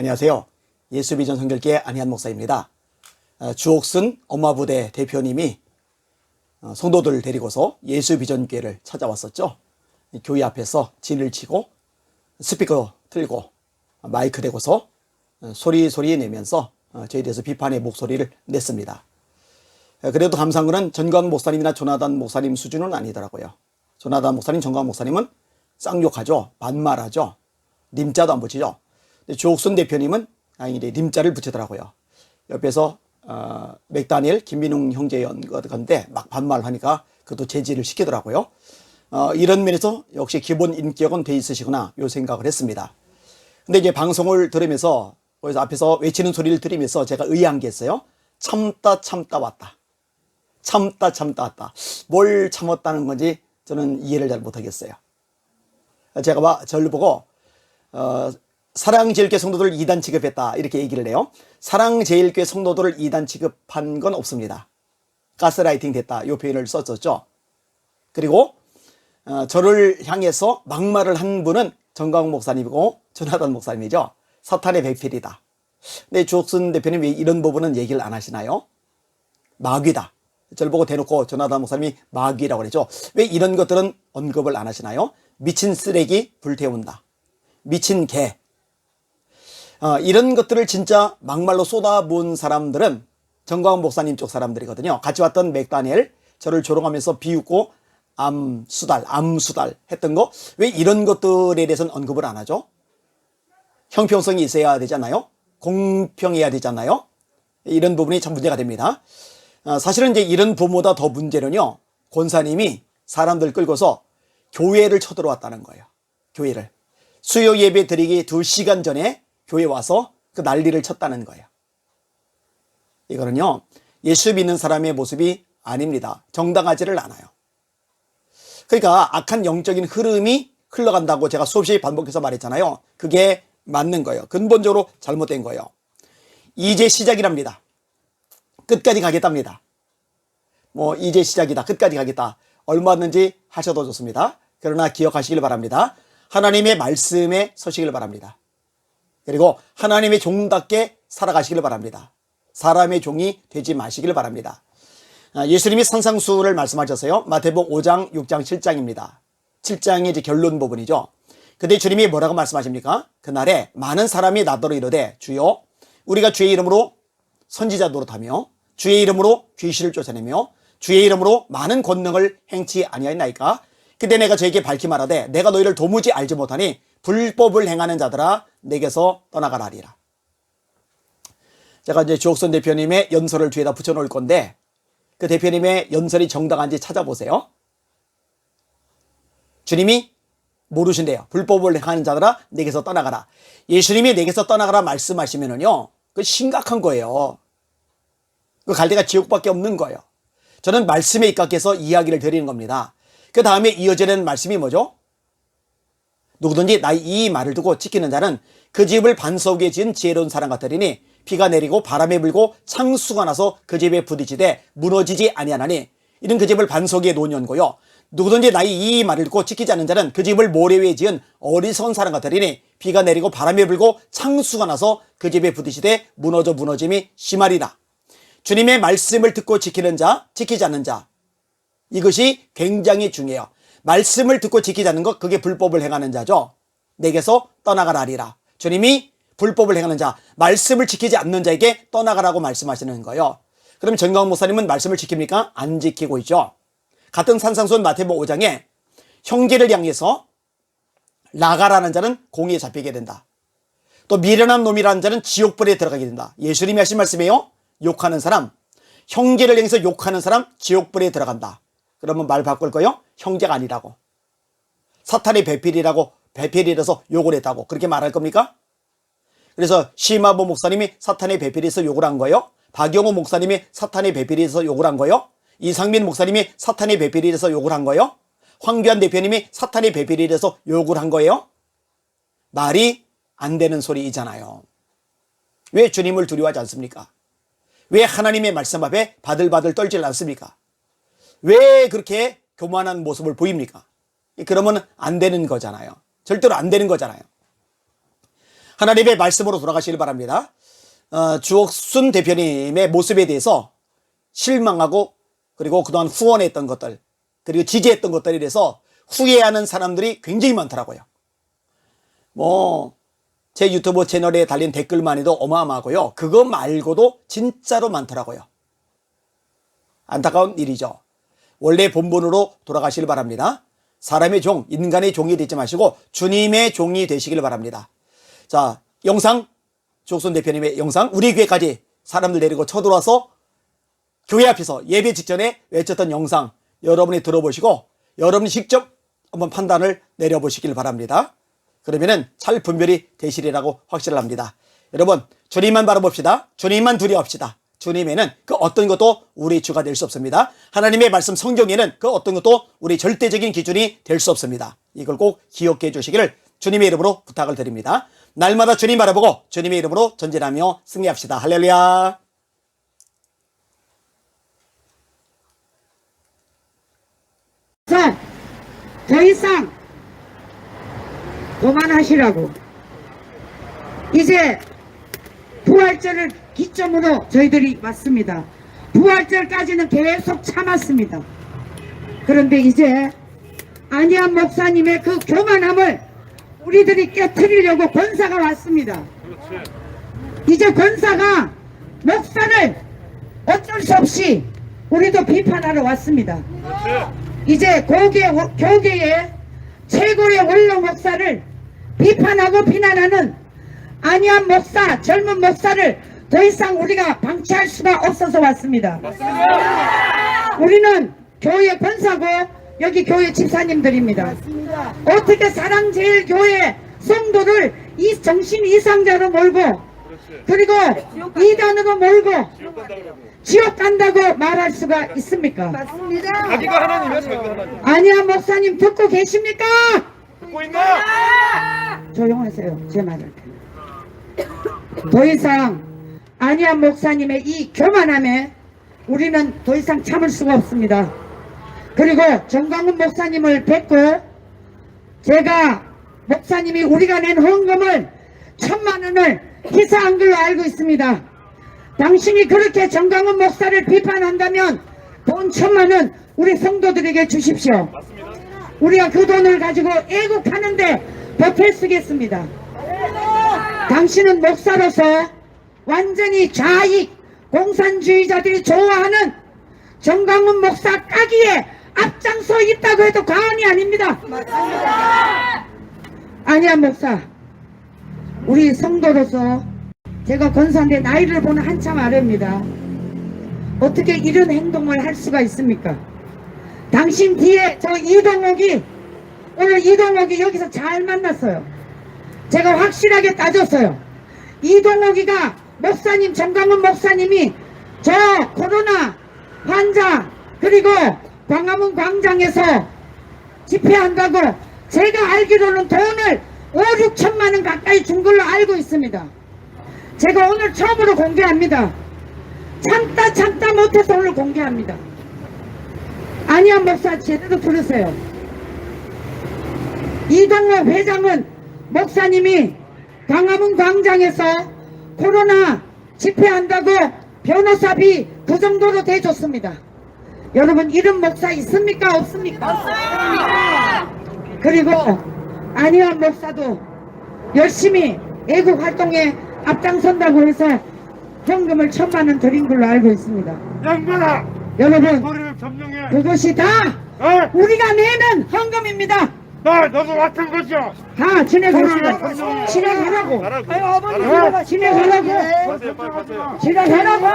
안녕하세요. 예수비전 성결계 안희한 목사입니다. 어, 주옥순 엄마부대 대표님이 어, 성도들을 데리고서 예수비전교회를 찾아왔었죠. 이 교회 앞에서 진을 치고 스피커 틀고 마이크 대고서 어, 소리 소리 내면서 어, 저희에 대해서 비판의 목소리를 냈습니다. 어, 그래도 거는 전광 목사님이나 조나단 목사님 수준은 아니더라고요. 조나단 목사님, 전광 목사님은 쌍욕하죠. 반말하죠. 님자도 안 붙이죠. 조옥순 대표님은 다행히 님자를 붙이더라고요. 옆에서 어, 맥다니엘, 김민웅 형제 연 건데 막 반말하니까 그것도 제지를 시키더라고요. 어, 이런 면에서 역시 기본 인격은 돼 있으시구나 요 생각을 했습니다. 근데 이제 방송을 들으면서 거기서 앞에서 외치는 소리를 들으면서 제가 의아한 게 있어요. 참다 참다 왔다. 참다 참다 왔다. 뭘 참았다는 건지 저는 이해를 잘 못하겠어요. 제가 봐 저를 보고 어, 사랑제일교회 성도들 을 2단 취급했다 이렇게 얘기를 해요. 사랑제일교회 성도들을 2단 취급한 건 없습니다. 가스라이팅 됐다 이 표현을 썼었죠. 그리고 어, 저를 향해서 막말을 한 분은 정광 목사님이고 조나단 목사님이죠. 사탄의 배필이다. 근데 주옥순 대표님 왜 이런 부분은 얘기를 안 하시나요? 마귀다. 저를 보고 대놓고 조나단 목사님이 마귀라고 그랬죠. 왜 이런 것들은 언급을 안 하시나요? 미친 쓰레기 불태운다. 미친 개. 어, 이런 것들을 진짜 막말로 쏟아부은 사람들은 정광훈 목사님 쪽 사람들이거든요. 같이 왔던 맥다니엘 저를 조롱하면서 비웃고 암수달, 암수달 했던 거 왜 이런 것들에 대해서는 언급을 안 하죠? 형평성이 있어야 되잖아요. 공평해야 되잖아요. 이런 부분이 참 문제가 됩니다. 어, 사실은 이제 이런 부모보다 더 문제는요. 권사님이 사람들 끌고서 교회를 쳐들어왔다는 거예요. 교회를. 수요 예배 드리기 2시간 전에 교회 와서 그 난리를 쳤다는 거예요. 이거는요. 예수 믿는 사람의 모습이 아닙니다. 정당하지를 않아요. 그러니까 악한 영적인 흐름이 흘러간다고 제가 수없이 반복해서 말했잖아요. 그게 맞는 거예요. 근본적으로 잘못된 거예요. 이제 시작이랍니다. 끝까지 가겠답니다. 뭐 이제 시작이다. 끝까지 가겠다. 얼마든지 하셔도 좋습니다. 그러나 기억하시길 바랍니다. 하나님의 말씀에 서시길 바랍니다. 그리고 하나님의 종답게 살아가시길 바랍니다. 사람의 종이 되지 마시길 바랍니다. 아, 예수님이 산상수를 말씀하셨어요. 마태복 5장, 6장, 7장입니다. 7장의 이제 결론 부분이죠. 근데 주님이 뭐라고 말씀하십니까? 그날에 많은 사람이 나더러 이르되 주여 우리가 주의 이름으로 선지자 노릇하며 주의 이름으로 귀신을 쫓아내며 주의 이름으로 많은 권능을 행치 아니하였나이까? 그때 내가 저에게 밝히 말하되 내가 너희를 도무지 알지 못하니 불법을 행하는 자들아 내게서 떠나가라 하리라. 제가 이제 주옥선 대표님의 연설을 뒤에다 붙여놓을 건데 그 대표님의 연설이 정당한지 찾아보세요. 주님이 모르신대요. 불법을 행하는 자들아 내게서 떠나가라. 예수님이 내게서 떠나가라 말씀하시면은요. 그 심각한 거예요. 그 갈대가 지옥밖에 없는 거예요. 저는 말씀에 입각해서 이야기를 드리는 겁니다. 그 다음에 이어지는 말씀이 뭐죠? 누구든지 나의 이 말을 두고 지키는 자는 그 집을 반석에 지은 지혜로운 사람 같으리니 비가 내리고 바람에 불고 창수가 나서 그 집에 부딪히되 무너지지 아니하나니 이는 그 집을 반석에 놓은 연고요. 누구든지 나의 이 말을 듣고 지키지 않는 자는 그 집을 모래 위에 지은 어리석은 사람 같으리니 비가 내리고 바람에 불고 창수가 나서 그 집에 부딪히되 무너져 무너짐이 심하리라. 주님의 말씀을 듣고 지키는 자, 지키지 않는 자. 이것이 굉장히 중요해요. 말씀을 듣고 지키지 않는 것, 그게 불법을 행하는 자죠. 내게서 떠나가라 하리라. 주님이 불법을 행하는 자, 말씀을 지키지 않는 자에게 떠나가라고 말씀하시는 거예요. 그럼 정강 목사님은 말씀을 지킵니까? 안 지키고 있죠. 같은 산상수원 마태복 5장에 형제를 향해서 나가라는 자는 공에 잡히게 된다. 또 미련한 놈이라는 자는 지옥불에 들어가게 된다. 예수님이 하신 말씀이에요. 욕하는 사람, 형제를 향해서 욕하는 사람 지옥불에 들어간다. 그러면 말 바꿀 거요? 형제가 아니라고. 사탄의 배필이라고 배필이라서 욕을 했다고 그렇게 말할 겁니까? 그래서 시마보 목사님이 사탄의 배필에서 욕을 한 거예요. 박영호 목사님이 사탄의 배필에서 욕을 한 거예요. 이상민 목사님이 사탄의 배필이라서 욕을 한 거예요. 황교안 대표님이 사탄의 배필이라서 욕을 한 거예요. 말이 안 되는 소리이잖아요. 왜 주님을 두려워하지 않습니까? 왜 하나님의 말씀 앞에 바들바들 떨질 않습니까? 왜 그렇게 교만한 모습을 보입니까? 그러면 안 되는 거잖아요. 절대로 안 되는 거잖아요. 하나님의 말씀으로 돌아가시길 바랍니다. 어, 주옥순 대표님의 모습에 대해서 실망하고 그리고 그동안 후원했던 것들 그리고 지지했던 것들에 대해서 후회하는 사람들이 굉장히 많더라고요. 뭐, 제 유튜브 채널에 달린 댓글만 해도 어마어마하고요. 그거 말고도 진짜로 많더라고요. 안타까운 일이죠. 원래 본분으로 돌아가시길 바랍니다. 사람의 종, 인간의 종이 되지 마시고 주님의 종이 되시길 바랍니다. 자, 영상, 조선 대표님의 영상, 우리 교회까지 사람들 내리고 쳐들어와서 교회 앞에서 예배 직전에 외쳤던 영상 여러분이 들어보시고 여러분이 직접 한번 판단을 내려보시길 바랍니다. 그러면은 잘 분별이 되시리라고 확신을 합니다. 여러분, 주님만 바라봅시다. 주님만 두려워합시다. 주님에는 그 어떤 것도 우리 주가 될 수 없습니다. 하나님의 말씀 성경에는 그 어떤 것도 우리 절대적인 기준이 될 수 없습니다. 이걸 꼭 기억해 주시기를 주님의 이름으로 부탁을 드립니다. 날마다 주님 바라보고 주님의 이름으로 전진하며 승리합시다. 할렐루야. 자, 더 이상 그만하시라고. 이제 부활절을 기점으로 저희들이 왔습니다. 부활절까지는 계속 참았습니다. 그런데 이제 안희한 목사님의 그 교만함을 우리들이 깨뜨리려고 권사가 왔습니다. 이제 권사가 목사를 어쩔 수 없이 우리도 비판하러 왔습니다. 이제 고개, 교계의 최고의 원로 목사를 비판하고 비난하는 안희한 목사, 젊은 목사를 더 이상 우리가 방치할 수가 없어서 왔습니다. 우리는 교회 권사고 여기 교회 집사님들입니다. 어떻게 사랑제일교회 성도를 이 정신 이상자로 몰고 그리고 이단으로 몰고 지옥 간다고 말할 수가 있습니까? 자기가 하나님이야 자기가 하나님 아니야 목사님 듣고 계십니까? 듣고 있나? 조용하세요 제 말을 더 이상 아니야 목사님의 이 교만함에 우리는 더 이상 참을 수가 없습니다. 그리고 정광훈 목사님을 뵙고 제가 목사님이 우리가 낸 헌금을 천만 원을 기사한 걸로 알고 있습니다. 당신이 그렇게 정광훈 목사를 비판한다면 돈 천만 원 우리 성도들에게 주십시오. 우리가 그 돈을 가지고 애국하는데 보태 쓰겠습니다. 당신은 목사로서 완전히 좌익 공산주의자들이 좋아하는 정강훈 목사 까기에 앞장서 있다고 해도 과언이 아닙니다. 아니야 목사 우리 성도로서 제가 권사인데 나이를 보는 한참 아래입니다. 어떻게 이런 행동을 할 수가 있습니까? 당신 뒤에 저 이동욱이 오늘 이동욱이 여기서 잘 만났어요. 제가 확실하게 따졌어요. 이동욱이가 목사님 정강훈 목사님이 저 코로나 환자 그리고 광화문 광장에서 집회한다고 제가 알기로는 돈을 5, 6천만 원 가까이 준 걸로 알고 있습니다. 제가 오늘 처음으로 공개합니다. 참다 참다 못해서 오늘 공개합니다. 아니야 목사 제대로 들으세요. 이동호 회장은 목사님이 광화문 광장에서 코로나 집회한다고 변호사비 그 정도로 대줬습니다. 여러분 이런 목사 있습니까 없습니까? 없습니다. 그리고 안희환 목사도 열심히 애국 활동에 앞장선다고 해서 현금을 천만 원 드린 걸로 알고 있습니다. 양반아 여러분 그것이 다 어? 우리가 내는 헌금입니다. 나 너도 마찬가지야 다 진행하시다. 진행하라고. 가라고 아유, 어머니 가라고. 진행하라고. 가세요 빨리 가세요 진행하라고.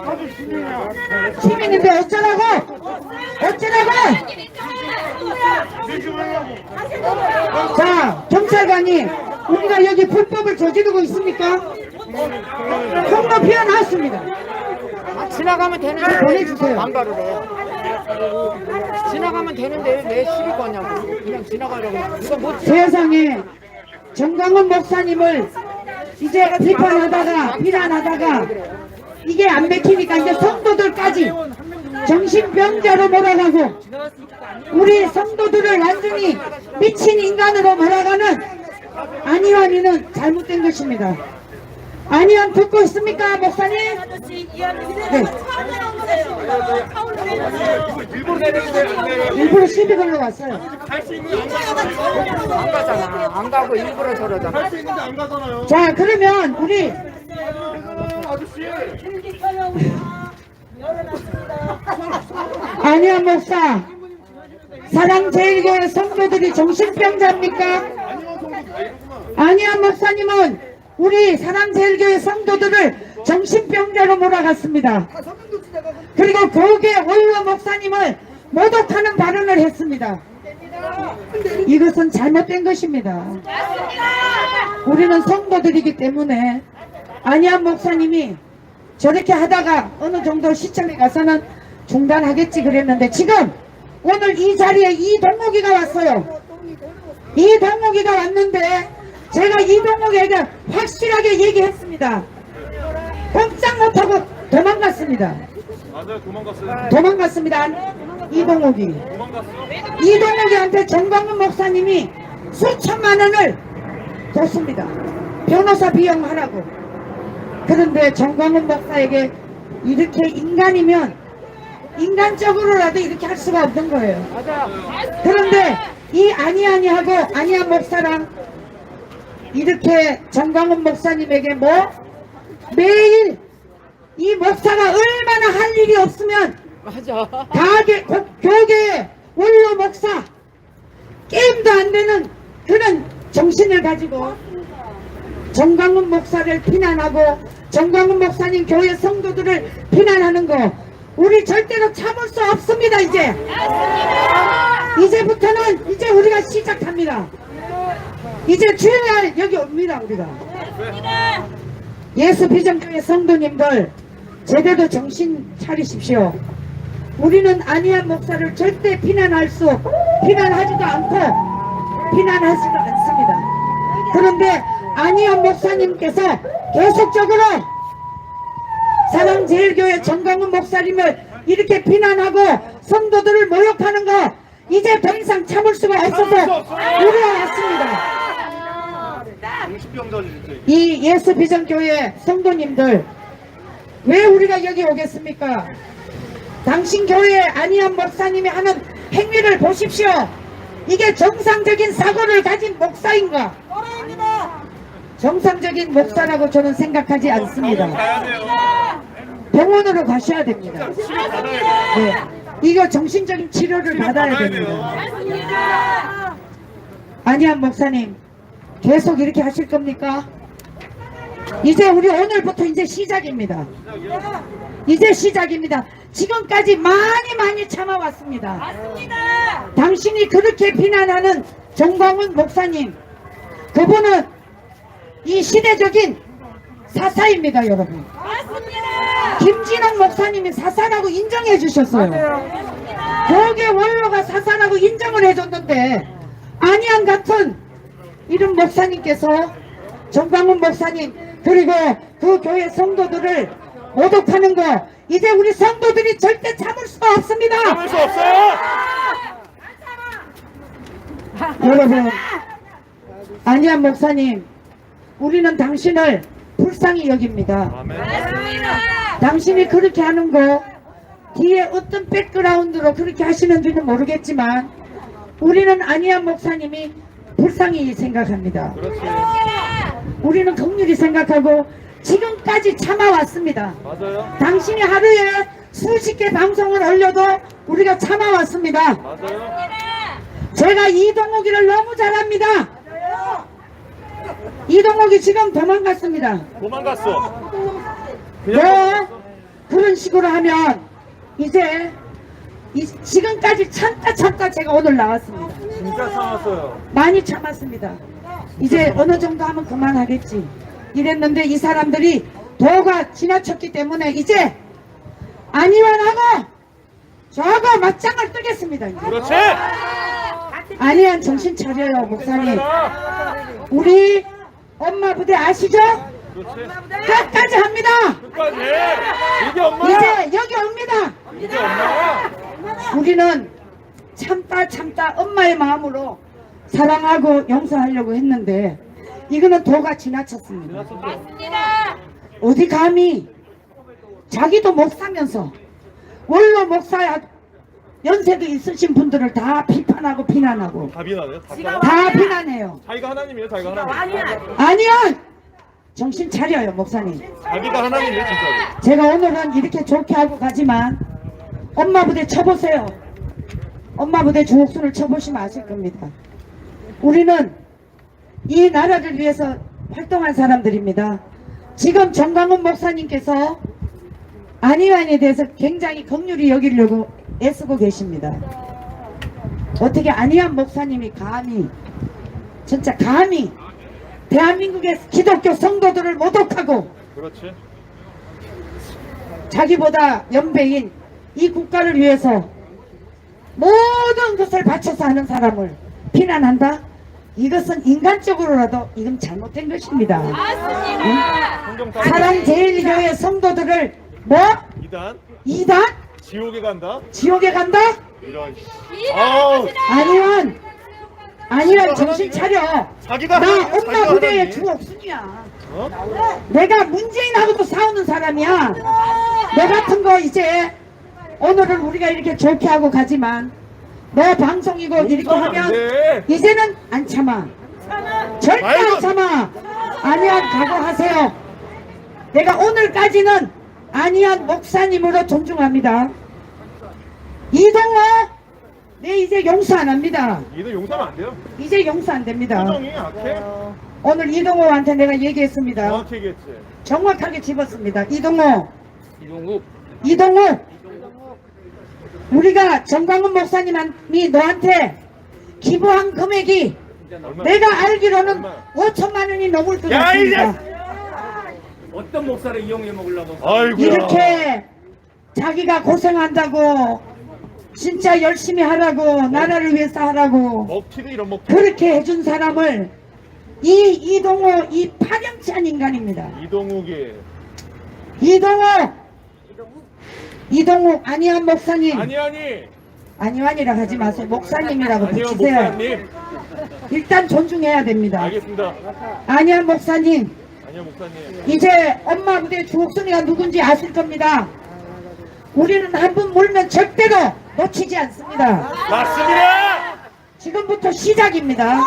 아주 신이야 시민인데 어쩌라고? 어쩌라고? 말라고 자, 경찰관이 우리가 여기 불법을 저지르고 있습니까? 통로 피워놨습니다. 지나가면 되는데 보내주세요. 반발을 해. 지나가면 되는데 내 시비 거냐고. 그냥 지나가려고. 이거 뭐 세상에 정강훈 목사님을 이제 비판하다가 비난하다가 이게 안 맥히니까 이제 성도들까지 정신병자로 몰아가고 우리 성도들을 완전히 미친 인간으로 몰아가는 안희환이는 잘못된 것입니다. 안희환 듣고 있습니까, 목사님? 네. 일부러 시비 걸러 왔어요. 안 가잖아. 안 가고 일부러 저러잖아. 자, 그러면 우리 안희환 목사, 사랑제일교회 성도들이 정신병자입니까? 안희환 목사님은 우리 사랑제일교회 성도들을 정신병자로 몰아갔습니다. 그리고 교계 원로 목사님을 모독하는 발언을 했습니다. 이것은 잘못된 것입니다. 우리는 성도들이기 때문에 안희한 목사님이 저렇게 하다가 어느 정도 시점에 가서는 중단하겠지 그랬는데 지금 오늘 이 자리에 이동욱이가 왔어요. 이동욱이가 왔는데 제가 이동욱에게 확실하게 얘기했습니다. 꼼짝 못하고 도망갔습니다. 맞아요 도망갔어요 도망갔습니다. 이동욱이. 이동욱이한테 정광훈 목사님이 수천만 원을 줬습니다. 변호사 비용 하라고. 그런데 정광훈 목사에게 이렇게 인간이면 인간적으로라도 이렇게 할 수가 없는 거예요. 그런데 이 아니아니하고 아니한 목사랑 이렇게 정광훈 목사님에게 뭐 매일 이 목사가 얼마나 할 일이 없으면 맞아. 가게 고- 교계 원로 목사 게임도 안 되는 그런 정신을 가지고 정광훈 목사를 비난하고 정광훈 목사님 교회 성도들을 비난하는 거 우리 절대로 참을 수 없습니다 이제. 이제부터는 이제 우리가 시작합니다. 이제 주일날 여기 옵니다 우리가. 예수 비전교회 성도님들 제대로 정신 차리십시오 우리는 안희한 목사를 절대 비난할 수, 비난하지도 않고, 비난하지도 않습니다. 그런데 안희한 목사님께서 계속적으로 사랑제일교회 정강훈 목사님을 이렇게 비난하고 성도들을 모욕하는 거 이제 더 이상 참을 수가 없어서 우리가 왔습니다. 정신병자지 진짜 이 예수 비전교회 성도님들 왜 우리가 여기 오겠습니까? 당신 교회 아니한 목사님이 하는 행위를 보십시오. 이게 정상적인 사고를 가진 목사인가? 정상적인 목사라고 저는 생각하지 않습니다. 병원으로 가셔야 됩니다. 네. 이거 정신적인 치료를 받아야 받아야 됩니다. 아니한 목사님 계속 이렇게 하실 겁니까? 이제 우리 오늘부터 이제 시작입니다. 이제 시작입니다. 지금까지 많이 많이 참아왔습니다. 당신이 그렇게 비난하는 정광훈 목사님, 그분은 이 시대적인 사사입니다, 여러분. 김진원 목사님이 사사라고 인정해 주셨어요. 교계 원로가 사사라고 인정을 해줬는데 안희안 같은 이런 목사님께서 정광훈 목사님 그리고 그 교회 성도들을 모독하는 거 이제 우리 성도들이 절대 참을 수가 없습니다. 참을 수 없어요 여러분 안희안 목사님 우리는 당신을 불쌍히 여깁니다. 아멘 당신이 그렇게 하는 거 뒤에 어떤 백그라운드로 그렇게 하시는지는 모르겠지만 우리는 안희안 목사님이 불쌍히 생각합니다. 그렇지 우리는 긍휼히 생각하고 지금까지 참아왔습니다. 맞아요 당신이 하루에 수십 개 방송을 올려도 우리가 참아왔습니다. 맞아요 제가 이동욱이를 너무 잘합니다. 이동욱이 지금 도망갔습니다. 도망갔어 뭐 그런 식으로 하면 이제 이- 지금까지 참다 참다 제가 오늘 나왔습니다. 진짜 참았어요 많이 참았습니다. 이제 어느 정도 하면 그만하겠지. 이랬는데 이 사람들이 도가 지나쳤기 때문에 이제 안희환하고 저하고 맞짱을 뜨겠습니다. 이제. 그렇지 안희환 정신 차려요, 목사님. 우리 엄마 부대 아시죠? 끝까지 합니다. 끝까지 이게 엄마야 이제 여기 옵니다. 이게 엄마야 우리는 참다 참다 엄마의 마음으로 사랑하고 용서하려고 했는데 이거는 도가 지나쳤습니다. 어디 감히 자기도 목사면서 원로 목사야 연세도 있으신 분들을 다 비판하고 비난하고 다 비나네요. 다 다 비난해요. 자기가 하나님이에요. 자기가 하나님. 아니요! 정신 차려요, 목사님. 자기가 하나님이에요, 진짜로. 제가 오늘은 이렇게 좋게 하고 가지만 엄마 부대 쳐보세요. 엄마 부대 주옥순을 쳐보시면 아실 겁니다. 우리는 이 나라를 위해서 활동한 사람들입니다. 지금 정강훈 목사님께서 안희환에 대해서 굉장히 긍휼히 여기려고 애쓰고 계십니다. 어떻게 안희환 목사님이 감히 진짜 감히 대한민국의 기독교 성도들을 모독하고 그렇지. 자기보다 연배인 이 국가를 위해서 모든 것을 바쳐서 하는 사람을 비난한다? 이것은 인간적으로라도 이건 잘못된 것입니다. 성경 다 사랑 제일교회 성도들을 뭐? 이단 이단? 지옥에 간다. 지옥에 간다? 이런. 씨. 아우. 아니면 아니면 정신 차려. 자기가 나 엄마 자기가 부대의 하나님. 주옥순이야. 어? 내가 문재인하고도 싸우는 사람이야. 너 같은 거 이제 오늘은 우리가 이렇게 좋게 하고 가지만 너 방송이고 이렇게 욕하면 안 하면 돼. 이제는 안 참아. 절대 안 참아. 아니한 각오하세요. 내가 오늘까지는 아니한 목사님으로 존중합니다. 이동호 내 이제 용서 안 합니다. 이도 용서하면 안 돼요. 이제 용서 안 됩니다. 표정이 악해. 오늘 이동호한테 내가 얘기했습니다. 정확하게 집었습니다. 이동호. 이동욱. 이동호. 우리가 정광훈 목사님이 너한테 기부한 금액이? 내가 알기로는 얼마? 5천만 원이 넘을 것 야, 이 같습니다. 어떤 목사를 이용해 먹으려고 아이고야. 이렇게 자기가 고생한다고 진짜 열심히 하라고 나라를 위해서 하라고 먹튀도 이런 먹튀. 그렇게 해준 사람을 이 이동호 이 파렴치한 인간입니다. 이동욱이. 이동호 이동호 안희환 목사님 아니 아니. 안희환이라 하지 마세요 목사님이라고 아니요 붙이세요 목사님. 일단 존중해야 됩니다 알겠습니다. 안희환 목사님 아니요 목사님. 이제 엄마 부대 주옥순이가 누군지 아실 겁니다 우리는 한번 물면 절대로 놓치지 않습니다 맞습니다. 지금부터 시작입니다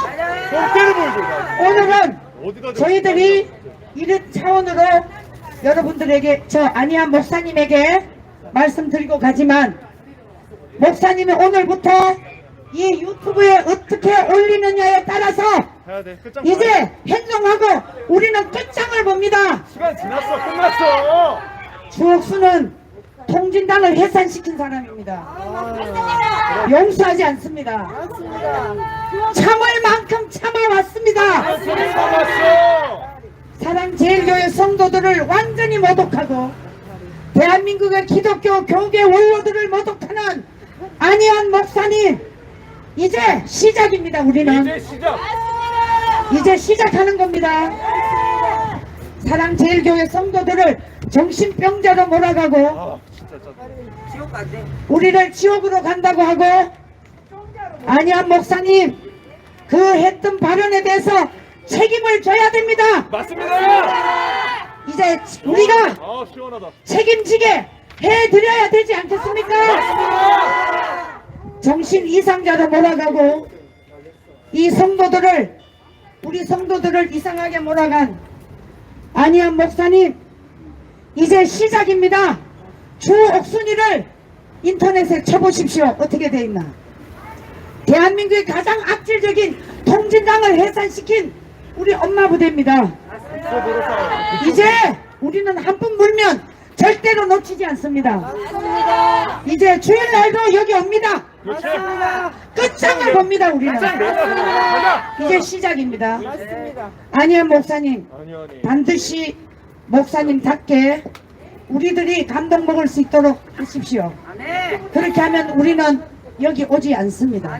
보여줘. 오늘은 어디다 저희들이 이런 차원으로 여러분들에게 저 안희환 목사님에게 말씀드리고 가지만 목사님이 오늘부터 이 유튜브에 어떻게 올리느냐에 따라서 돼. 이제 행동하고 우리는 끝장을 봅니다. 시간 지났어. 끝났어. 주옥수는 통진당을 해산시킨 사람입니다. 용서하지 않습니다. 참을 만큼 참아왔습니다. 소리 남았어. 사랑 제일교회 성도들을 완전히 모독하고 대한민국의 기독교 교계 원로들을 모독하는 안희환 목사님 이제 시작입니다 우리는 이제 시작. 이제 시작하는 겁니다 사랑제일교회 성도들을 정신병자로 몰아가고 아. 우리를 지옥으로 간다고 하고 안희환 목사님 그 했던 발언에 대해서 책임을 져야 됩니다 맞습니다. 이제 우리가 아 시원하다. 책임지게 해드려야 되지 않겠습니까? 정신 이상자로 몰아가고 이 성도들을 우리 성도들을 이상하게 몰아간 안희한 목사님 이제 시작입니다. 주옥순이를 인터넷에 쳐보십시오. 어떻게 돼 있나? 대한민국의 가장 악질적인 통진당을 해산시킨 우리 엄마 부대입니다. 이제 우리는 한 번 물면 절대로 놓치지 않습니다. 이제 주일날도 여기 옵니다. 그렇지. 끝장을 봅니다 우리는. 이제 시작입니다. 아니야 목사님 아니 아니. 반드시 목사님답게 우리들이 감동 먹을 수 있도록 하십시오. 그렇게 하면 우리는 여기 오지 않습니다.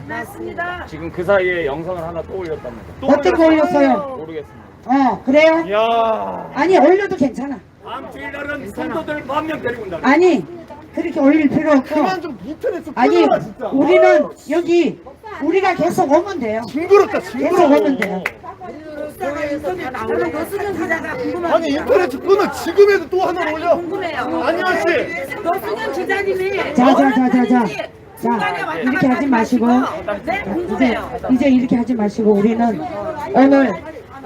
지금 그 사이에 영상을 하나 또 올렸답니다. 또 어떻게 올렸어요? 모르겠습니다. 어 그래요? 이야. 아니 올려도 괜찮아. 다음 주일 날은 성도들 만명 데리고 온다. 아니 그렇게 올릴 필요 없고 그만 좀 인터넷 아니 진짜. 우리는 여기 우리가 계속 오면 돼요. 징그럽다 계속 징그러워. 오면 돼요. 저는 노수경 기자가 궁금합니다. 아니 인터넷 끊어 지금에도 또 하나 올려. 궁금해요. 안녕 씨. 노수경 기자님이 자, 자, 자, 자, 자. 중간에 자, 왔다 이렇게 갔다 하지 마시고. 네, 이제, 궁금해요. 이제 이렇게 하지 마시고 우리는 오늘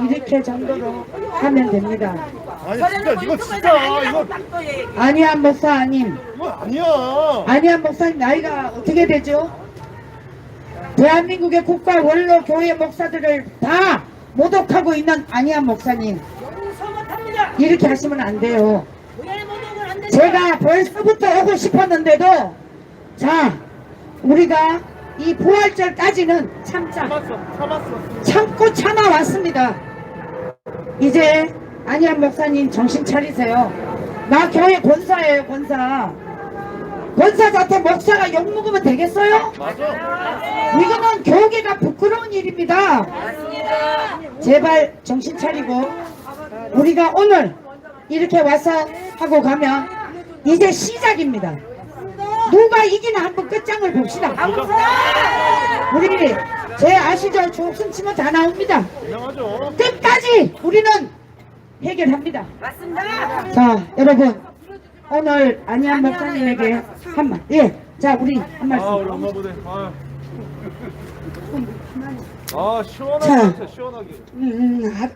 이렇게 정도로 하면 됩니다. 아니 진짜 이거 진짜 이거 안희한 목사님, 이거 아니야. 안희한 목사님 나이가 어떻게 되죠? 대한민국의 국가 원로 교회 목사들을 다 모독하고 있는 안희한 목사님. 이렇게 하시면 안 돼요. 제가 벌써부터 오고 싶었는데도 자 우리가 이 부활절까지는 참자 참았어 참았어. 참고 참아왔습니다. 이제 안희한 목사님 정신 차리세요. 나 교회 권사예요 권사. 권사한테 목사가 욕 먹으면 되겠어요? 이거는 교계가 부끄러운 일입니다. 제발 정신 차리고 우리가 오늘 이렇게 와서 하고 가면 이제 시작입니다. 누가 이기나 한번 끝장을 봅시다. 우리 제 아시죠? 조옥순 치면 다 나옵니다. 유명하죠. 끝까지 우리는 해결합니다. 맞습니다. 자, 여러분 오늘 안희한 목사님에게 한 말. 예, 자 우리 한 아 말씀. 우리 엄마 부대. 아. 아 시원하게 자. 진짜 시원하게. 음, 음, 아,